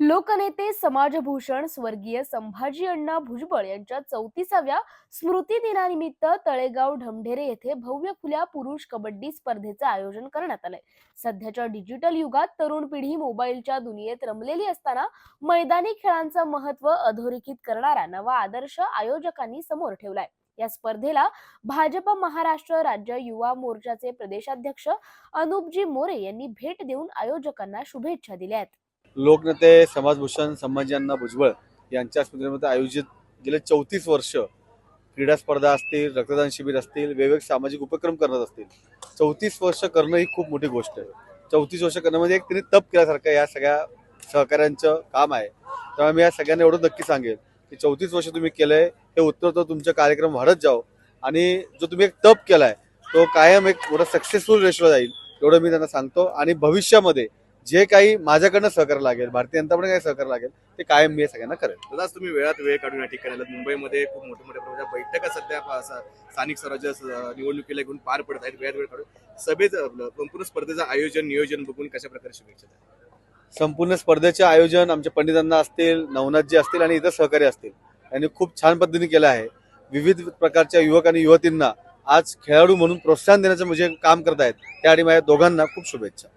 लोकनेते समाजभूषण स्वर्गीय संभाजी अण्णा भुजबळ यांच्या चौतीसाव्या स्मृती दिनानिमित्त तळेगाव ढमढेरे येथे भव्य खुल्या पुरुष कबड्डी स्पर्धेचं आयोजन करण्यात आलंय. सध्याच्या डिजिटल युगात तरुण पिढी मोबाईलच्या दुनियेत रमलेली असताना मैदानी खेळांचं महत्त्व अधोरेखित करणारा नवा आदर्श आयोजकांनी समोर ठेवलाय. या स्पर्धेला भाजप महाराष्ट्र राज्य युवा मोर्चाचे प्रदेशाध्यक्ष अनुपजी मोरे यांनी भेट देऊन आयोजकांना शुभेच्छा दिल्या आहेत. लोकनेते समाजभूषण संभाजीअण्णा भुजबळ यांच्या स्मृतीमध्ये आयोजित गेले चौतीस वर्ष क्रीडा स्पर्धा असतील रक्तदान शिबिर असतील वेगवेगळे सामाजिक उपक्रम करत असतील. चौतीस वर्ष करणं ही खूप मोठी गोष्ट आहे. चौतीस वर्ष करणं म्हणजे एक त्यांनी तप केल्यासारखं या सगळ्या सहकाऱ्यांचं काम आहे. त्यामुळे मी या सगळ्यांना एवढं नक्की सांगेल की चौतीस वर्ष तुम्ही केलंय हे उत्तर तर कार्यक्रम वाढत जाओ. आणि जो तुम्ही एक तप केलाय तो कायम एक मोठा सक्सेसफुल रेशो जाईल एवढं मी त्यांना सांगतो. आणि भविष्यामध्ये जे काही माझ्याकडनं सहकार्य लागेल भारतीय जनता पार्टी काही सहकार्य लागेल ते कायम मी सगळ्यांना करेल. दादाच तुम्ही वेळात वेळ काढून या ठिकाणी आलात. मुंबईमध्ये खूप मोठ्या मोठ्या प्रमाणात बैठका सध्या प- स- स्थानिक स्वराज्य स- निवडणुकीला घेऊन पार पडत आहेत. वेळात वेळ काढून सभेचं आपलं संपूर्ण स्पर्धेचं आयोजन नियोजन बघून कशा प्रकारे शुभेच्छा द्याल? संपूर्ण स्पर्धेचे आयोजन आमच्या पंडितांना असतील नवनाथजी असतील आणि इतर सहकारी असतील. यांनी खूप छान पद्धतीने केलं आहे. विविध प्रकारच्या युवक आणि युवतींना आज खेळाडू म्हणून प्रोत्साहन देण्याचं म्हणजे काम करत आहेत त्यासाठी माझ्या दोघांना खूप शुभेच्छा.